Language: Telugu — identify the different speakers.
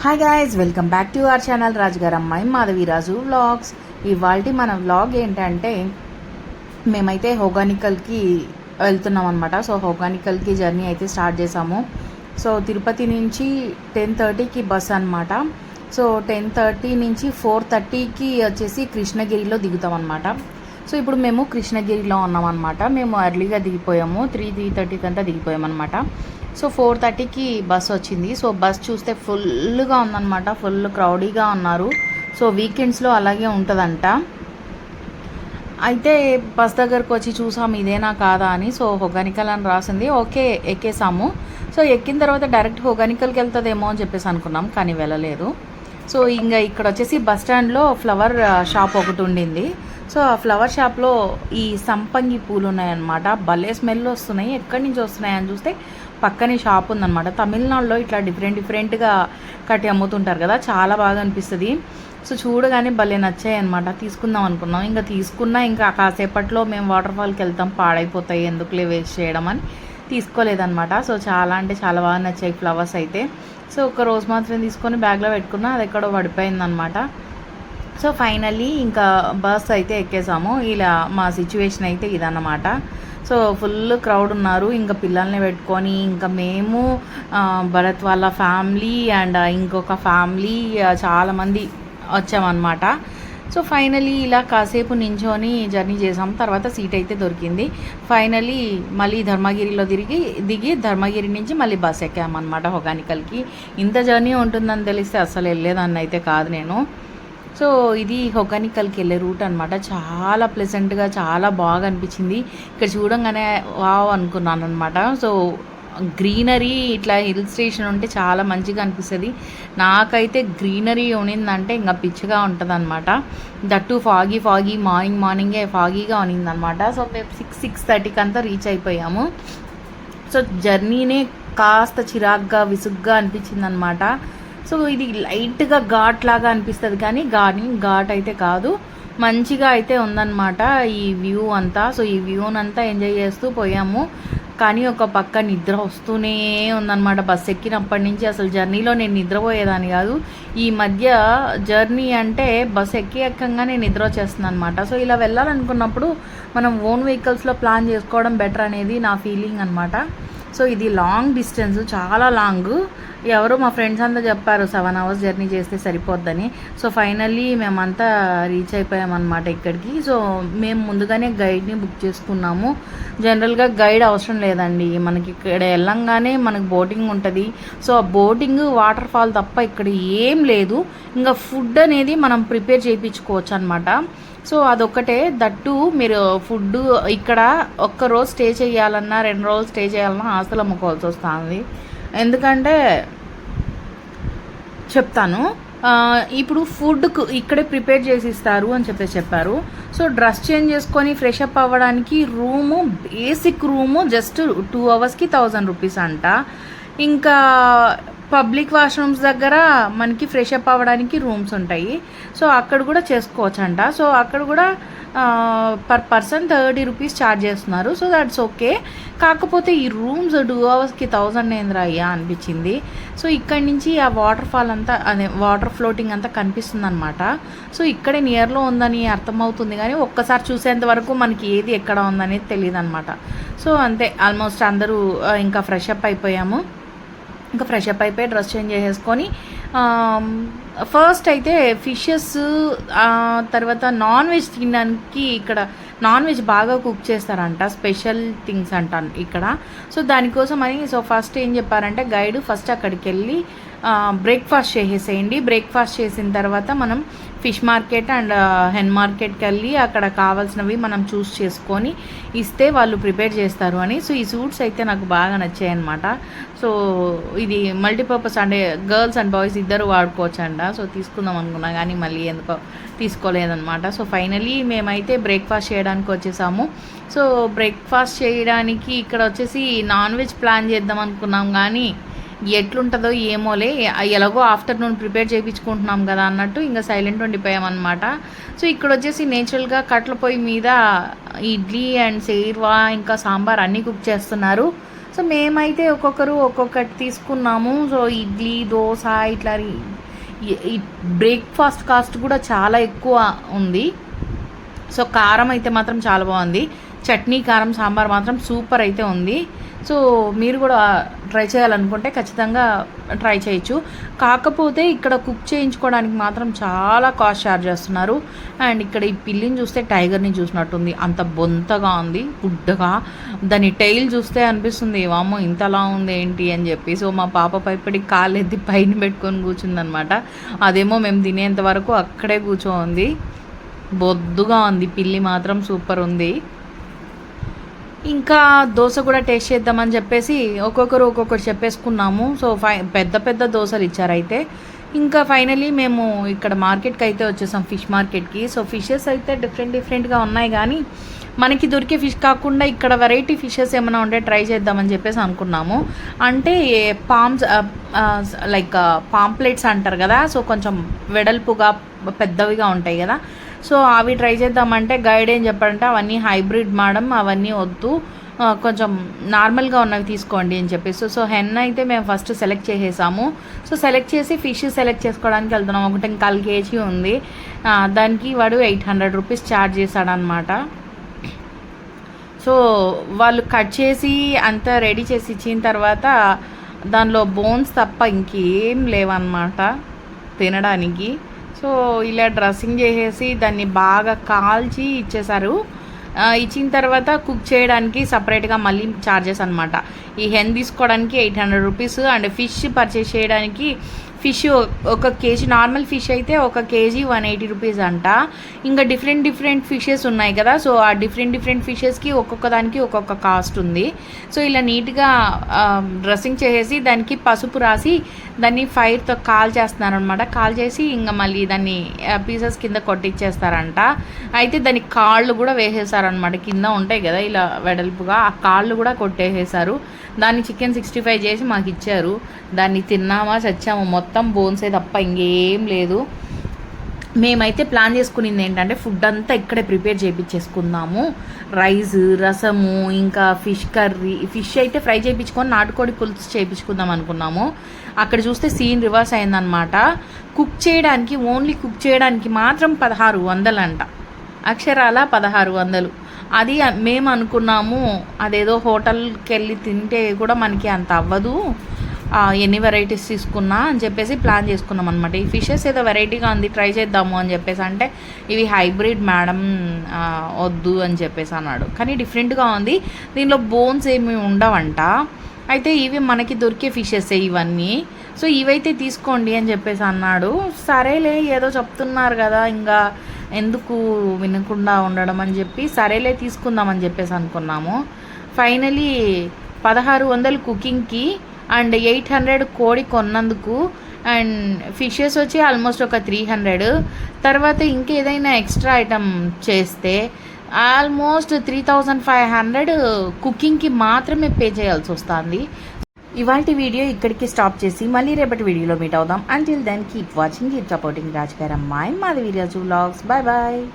Speaker 1: Hi guys welcome back to our channel రాజుగారు అమ్మాయి మాధవిరాజు వ్లాగ్స్ ఇవాళ మన వ్లాగ్ ఏంటంటే మేమైతే హోగానికల్కి వెళ్తున్నాం అనమాట సో హోగానికల్కి జర్నీ అయితే స్టార్ట్ చేసాము. సో తిరుపతి నుంచి టెన్ థర్టీకి బస్ అనమాట సో టెన్ థర్టీ నుంచి ఫోర్ థర్టీకి వచ్చేసి కృష్ణగిరిలో దిగుతాం అనమాట సో ఇప్పుడు మేము కృష్ణగిరిలో ఉన్నాం అనమాట మేము ఎర్లీగా దిగిపోయాము. త్రీ త్రీ థర్టీకి అంతా దిగిపోయాం అనమాట సో ఫోర్ థర్టీకి బస్ వచ్చింది. సో బస్ చూస్తే ఫుల్గా ఉందన్నమాట. ఫుల్ క్రౌడీగా ఉన్నారు. సో వీకెండ్స్లో అలాగే ఉంటుందంట. అయితే బస్ దగ్గరకు వచ్చి చూసాం ఇదేనా కాదా అని. సో హొగానికల్ అని రాసింది. ఓకే ఎక్కేసాము. సో ఎక్కిన తర్వాత డైరెక్ట్ హొగానికల్కి వెళ్తుందేమో అని చెప్పేసి అనుకున్నాం కానీ వెళ్ళలేదు. సో ఇంకా ఇక్కడ వచ్చేసి బస్ స్టాండ్లో ఫ్లవర్ షాప్ ఒకటి ఉండింది. సో ఆ ఫ్లవర్ షాప్లో ఈ సంపంగి పూలు ఉన్నాయన్నమాట భలే స్మెల్ వస్తున్నాయి. ఎక్కడి నుంచి వస్తున్నాయి అని చూస్తే పక్కనే షాప్ ఉందన్నమాట. తమిళనాడులో ఇట్లా డిఫరెంట్ డిఫరెంట్గా కట్టి అమ్ముతుంటారు కదా చాలా బాగా అనిపిస్తుంది. సో చూడగానే భలే నచ్చాయి అనమాట తీసుకుందాం అనుకున్నాం. ఇంకా తీసుకున్నా ఇంకా కాసేపట్లో మేము వాటర్ ఫాల్కి వెళ్తాం. పాడైపోతాయి. ఎందుకులే వేస్ట్ చేయడం అని తీసుకోలేదన్నమాట. సో చాలా అంటే చాలా బాగా నచ్చాయి ఫ్లవర్స్ అయితే. సో ఒక రోజు మాత్రం తీసుకొని బ్యాగ్లో పెట్టుకున్నా అది ఎక్కడో పడిపోయిందనమాట సో ఫైనల్లీ ఇంకా బస్ అయితే ఎక్కేసాము. ఇలా మా సిచ్యువేషన్ అయితే ఇదన్నమాట. సో ఫుల్ క్రౌడ్ ఉన్నారు. ఇంకా పిల్లల్ని పెట్టుకొని ఇంకా మేము భరత్ వాళ్ళ ఫ్యామిలీ అండ్ ఇంకొక ఫ్యామిలీ చాలామంది వచ్చామన్నమాట. సో ఫైనలీ ఇలా కాసేపు నించొని జర్నీ చేసాం. తర్వాత సీట్ అయితే దొరికింది. ఫైనలీ మళ్ళీ ధర్మగిరిలో తిరిగి దిగి ధర్మగిరి నుంచి మళ్ళీ బస్ ఎక్కామన్నమాట హొగానికల్కి. ఇంత జర్నీ ఉంటుందని తెలిస్తే అసలు వెళ్ళేదాన్ని అయితే కాదు నేను. సో ఇది హొకానికల్కి వెళ్ళే రూట్ అనమాట చాలా ప్లెజెంట్గా చాలా బాగా అనిపించింది. ఇక్కడ చూడంగానే వావ్ అనుకున్నాను అనమాట సో గ్రీనరీ ఇట్లా హిల్ స్టేషన్ ఉంటే చాలా మంచిగా అనిపిస్తుంది. నాకైతే గ్రీనరీ ఉనిందంటే ఇంకా పిచ్చిగా ఉంటుంది అనమాట దట్టు ఫాగీ ఫాగీ మార్నింగ్ మార్నింగే ఫాగీగా ఉన్నిందనమాట సో మేము సిక్స్ సిక్స్ థర్టీకి అంతా రీచ్ అయిపోయాము. సో జర్నీనే కాస్త చిరాగ్గా విసుగ్గా అనిపించింది అనమాట సో ఇది లైట్గా ఘాట్ లాగా అనిపిస్తుంది. కానీ కానీ ఘాట్ అయితే కాదు. మంచిగా అయితే ఉందన్నమాట ఈ వ్యూ అంతా. సో ఈ వ్యూనంతా ఎంజాయ్ చేస్తూ పోయాము. కానీ ఒక పక్క నిద్ర వస్తూనే ఉందన్నమాట. బస్సు ఎక్కినప్పటి నుంచి అసలు జర్నీలో నేను నిద్రపోయేదాన్ని కాదు. ఈ మధ్య జర్నీ అంటే బస్సు ఎక్కి ఎక్కంగానే నిద్ర వచ్చేస్తుంది అనమాట సో ఇలా వెళ్ళాలనుకున్నప్పుడు మనం ఓన్ వెహికల్స్లో ప్లాన్ చేసుకోవడం బెటర్ అనేది నా ఫీలింగ్ అనమాట సో ఇది లాంగ్ డిస్టెన్స్ చాలా లాంగ్. ఎవరు మా ఫ్రెండ్స్ అంతా చెప్పారు సెవెన్ అవర్స్ జర్నీ చేస్తే సరిపోద్దని. సో ఫైనల్లీ మేమంతా రీచ్ అయిపోయామన్నమాట ఇక్కడికి. సో మేము ముందుగానే గైడ్ని బుక్ చేసుకున్నాము. జనరల్గా గైడ్ అవసరం లేదండి. మనకి ఇక్కడ వెళ్ళంగానే మనకి బోటింగ్ ఉంటుంది. సో ఆ బోటింగ్ వాటర్ ఫాల్ తప్ప ఇక్కడ ఏం లేదు. ఇంకా ఫుడ్ అనేది మనం ప్రిపేర్ చేయించుకోవచ్చు అనమాట సో అదొక్కటే. దట్టు మీరు ఫుడ్ ఇక్కడ ఒక్క రోజు స్టే చేయాలన్నా రెండు రోజులు స్టే చేయాలన్నా ఆస్తులు అమ్ముకోవాల్సి వస్తుంది. ఎందుకంటే చెప్తాను ఇప్పుడు ఫుడ్కు ఇక్కడే ప్రిపేర్ చేసి ఇస్తారు అని చెప్పేసి చెప్పారు. సో డ్రెస్ చేంజ్ చేసుకొని ఫ్రెష్ అప్ అవ్వడానికి room basic room just two అవర్స్కి థౌజండ్ రూపీస్ అంట. ఇంకా పబ్లిక్ వాష్రూమ్స్ దగ్గర మనకి ఫ్రెష్ అప్ అవ్వడానికి రూమ్స్ ఉంటాయి. సో అక్కడ కూడా చేసుకోవచ్చు అంట సో అక్కడ కూడా per person thirty rupees charge చేస్తున్నారు. So that's okay. కాకపోతే ఈ రూమ్స్ టూ అవర్స్కి థౌజండ్ ఏందిరా అయ్యా అనిపించింది. సో ఇక్కడి నుంచి ఆ వాటర్ ఫాల్ అంతా అదే వాటర్ ఫ్లోటింగ్ అంతా కనిపిస్తుంది అనమాట సో ఇక్కడే నియర్లో ఉందని అర్థమవుతుంది కానీ ఒక్కసారి చూసేంత వరకు మనకి ఏది ఎక్కడ ఉందనేది తెలియదు అనమాట సో అంతే. ఆల్మోస్ట్ అందరూ ఇంకా ఫ్రెష్ అప్ అయిపోయాము. ఇంకా ఫ్రెష్ అప్ అయిపోయి డ్రెస్ చేంజ్ చేసేసుకొని ఫస్ట్ అయితే ఫిషెస్ తర్వాత నాన్ వెజ్ తినడానికి ఇక్కడ నాన్ వెజ్ బాగా కుక్ చేస్తారంట స్పెషల్ థింగ్స్ అంట ఇక్కడ. సో దానికోసం అని సో ఫస్ట్ ఏం చెప్పారంటే గైడ్ ఫస్ట్ అక్కడికి వెళ్ళి బ్రేక్ఫాస్ట్ చేసేసేయండి. బ్రేక్ఫాస్ట్ చేసిన తర్వాత మనం ఫిష్ మార్కెట్ అండ్ హెన్ మార్కెట్కి వెళ్ళి అక్కడ కావాల్సినవి మనం చూస్ చేసుకొని ఇస్తే వాళ్ళు ప్రిపేర్ చేస్తారు అని. సో ఈ సూట్స్ అయితే నాకు బాగా నచ్చాయి అనమాట సో ఇది మల్టీపర్పస్ అంటే గర్ల్స్ అండ్ బాయ్స్ ఇద్దరు వాడుకోవచ్చు అంట సో తీసుకుందాం అనుకున్నా కానీ మళ్ళీ ఎందుకో తీసుకోలేదన్నమాట. సో ఫైనలీ మేమైతే బ్రేక్ఫాస్ట్ చేయడానికి వచ్చేసాము. సో బ్రేక్ఫాస్ట్ చేయడానికి ఇక్కడ వచ్చేసి నాన్ వెజ్ ప్లాన్ చేద్దాం అనుకున్నాం కానీ ఎట్లుంటుందో ఏమోలే. ఎలాగో ఆఫ్టర్నూన్ ప్రిపేర్ చేయించుకుంటున్నాం కదా అన్నట్టు ఇంకా సైలెంట్ ఉండిపోయామన్నమాట. సో ఇక్కడ వచ్చేసి నేచురల్గా కట్ల పొయ్యి మీద ఇడ్లీ అండ్ సేర్వా ఇంకా సాంబార్ అన్నీ కుక్ చేస్తున్నారు. సో మేమైతే ఒక్కొక్కరు ఒక్కొక్కటి తీసుకున్నాము. సో ఇడ్లీ దోశ ఇట్లా బ్రేక్ఫాస్ట్ కాస్ట్ కూడా చాలా ఎక్కువ ఉంది. సో కారం అయితే మాత్రం చాలా బాగుంది. చట్నీ కారం సాంబార్ మాత్రం సూపర్ అయితే ఉంది. సో మీరు కూడా ట్రై చేయాలనుకుంటే ఖచ్చితంగా ట్రై చేయొచ్చు. కాకపోతే ఇక్కడ కుక్ చేయించుకోవడానికి మాత్రం చాలా కాస్ట్ ఛార్జ్ చేస్తున్నారు. అండ్ ఇక్కడ ఈ పిల్లిని చూస్తే టైగర్ని చూసినట్టుంది. అంత బొంతగా ఉంది గుడ్డగా. దాని టైల్ చూస్తే అనిపిస్తుంది వామ్మో ఇంతలా ఉంది ఏంటి? అని చెప్పి. సో మా పాప పైపడి కాళ్ళు ఎత్తి పైన పెట్టుకొని కూర్చుందనమాట. అదేమో మేము తినేంత వరకు అక్కడే కూర్చోంది. బొద్దుగా ఉంది పిల్లి మాత్రం సూపర్ ఉంది. ఇంకా దోశ కూడా టేస్ట్ చేద్దామని చెప్పేసి ఒక్కొక్కరు ఒక్కొక్కరు చెప్పేసుకున్నాము. సో ఫై పెద్ద పెద్ద దోశలు ఇచ్చారైతే ఇంకా ఫైనలీ మేము ఇక్కడ మార్కెట్కి అయితే వచ్చేసాం ఫిష్ మార్కెట్కి. సో ఫిషెస్ అయితే డిఫరెంట్ డిఫరెంట్గా ఉన్నాయి కానీ మనకి దొరికే ఫిష్ కాకుండా ఇక్కడ వెరైటీ ఫిషెస్ ఏమైనా ఉంటే ట్రై చేద్దామని చెప్పేసి అనుకున్నాము. అంటే పామ్స్ లైక్ పాంప్లెట్స్ అంటారు కదా సో కొంచెం వెడల్పుగా పెద్దవిగా ఉంటాయి కదా సో అవి ట్రై చేద్దామంటే గైడ్ ఏం చెప్పాడంటే అవన్నీ హైబ్రిడ్ మేడం అవన్నీ వద్దు. కొంచెం నార్మల్గా ఉన్నవి తీసుకోండి అని చెప్పేసి. సో హెన్ అయితే మేము ఫస్ట్ సెలెక్ట్ చేసేసాము. సో సెలెక్ట్ చేసి ఫిష్ సెలెక్ట్ చేసుకోవడానికి వెళ్తున్నాం. ఒకటి కాల్ కేజీ ఉంది. దానికి వాడు ఎయిట్ హండ్రెడ్ రూపీస్ ఛార్జ్ చేశాడనమాట సో వాళ్ళు కట్ చేసి అంతా రెడీ చేసి ఇచ్చిన తర్వాత దానిలో బోన్స్ తప్ప ఇంకేం లేవన్నమాట తినడానికి. సో ఇలా డ్రెస్సింగ్ చేసేసి దాన్ని బాగా కాల్చి ఇచ్చేసారు ఇచ్చిన తర్వాత కుక్ చేయడానికి సపరేట్గా మళ్ళీ ఛార్జెస్ అనమాట ఈ హెన్ తీసుకోవడానికి eight hundred rupees and fish purchase చేయడానికి ఫిష్ ఒక కేజీ నార్మల్ ఫిష్ అయితే ఒక కేజీ వన్ ఎయిటీ రూపీస్ అంట. ఇంకా డిఫరెంట్ డిఫరెంట్ ఫిషెస్ ఉన్నాయి కదా సో ఆ డిఫరెంట్ డిఫరెంట్ ఫిషెస్కి ఒక్కొక్క దానికి ఒక్కొక్క కాస్ట్ ఉంది. సో ఇలా నీట్గా డ్రెస్సింగ్ చేసేసి దానికి పసుపు రాసి దాన్ని ఫైర్తో కాల్ చేస్తున్నారు అనమాట కాల్ చేసి ఇంకా మళ్ళీ దాన్ని పీసెస్ కింద కొట్టిచ్చేస్తారంట. అయితే దాని కాళ్ళు కూడా వేసేసారనమాట. కింద ఉంటాయి కదా ఇలా వెడల్పుగా ఆ కాళ్ళు కూడా కొట్టేసేసారు. దాన్ని చికెన్ సిక్స్టీ ఫైవ్ చేసి మాకు ఇచ్చారు దాన్ని తిన్నామా చచ్చాము మొత్తం మొత్తం బోన్సే తప్ప ఇంకేం లేదు. మేమైతే ప్లాన్ చేసుకునింది ఏంటంటే ఫుడ్ అంతా ఇక్కడే ప్రిపేర్ చేయించేసుకుందాము రైస్ రసము ఇంకా ఫిష్ కర్రీ ఫిష్ అయితే ఫ్రై చేయించుకొని నాటుకోడి పులుసు చేయించుకుందాం అనుకున్నాము. అక్కడ చూస్తే సీన్ రివర్స్ అయిందనమాట కుక్ చేయడానికి ఓన్లీ కుక్ చేయడానికి మాత్రం పదహారు వందలంట. అక్షరాల పదహారు వందలు. అది మేము అనుకున్నాము అదేదో హోటల్కి వెళ్ళి తింటే కూడా మనకి అంత అవ్వదు. ఎన్ని వెరైటీస్ తీసుకున్నా అని చెప్పేసి ప్లాన్ చేసుకున్నాం అనమాట ఈ ఫిషెస్ ఏదో వెరైటీగా ఉంది ట్రై చేద్దాము అని చెప్పేసి అంటే ఇవి హైబ్రిడ్ మేడం వద్దు అని చెప్పేసి అన్నాడు. కానీ డిఫరెంట్గా ఉంది. దీనిలో బోన్స్ ఏమి ఉండవంట. అయితే ఇవి మనకి దొరికే ఫిషెస్ ఇవన్నీ. సో ఇవైతే తీసుకోండి అని చెప్పేసి అన్నాడు. సరేలే ఏదో చెప్తున్నారు కదా ఇంకా ఎందుకు వినకుండా ఉండడం అని చెప్పి సరేలే తీసుకుందామని చెప్పేసి అనుకున్నాము. ఫైనలీ పదహారు వందలు కుకింగ్కి అండ్ ఎయిట్ హండ్రెడ్ కోడి కొన్నందుకు అండ్ ఫిషెస్ వచ్చి ఆల్మోస్ట్ ఒక త్రీ హండ్రెడ్. తర్వాత ఇంకేదైనా ఎక్స్ట్రా ఐటమ్ చేస్తే almost three thousand five hundred కుకింగ్కి మాత్రమే పే చేయాల్సి వస్తుంది. ఇవాళ వీడియో ఇక్కడికి స్టాప్ చేసి మళ్ళీ రేపటి వీడియోలో మీట్ అవుదాం. Until then keep watching keep supporting రాజకీయ గారు అమ్మాయి మాధవి వ్లాగ్స్. Bye bye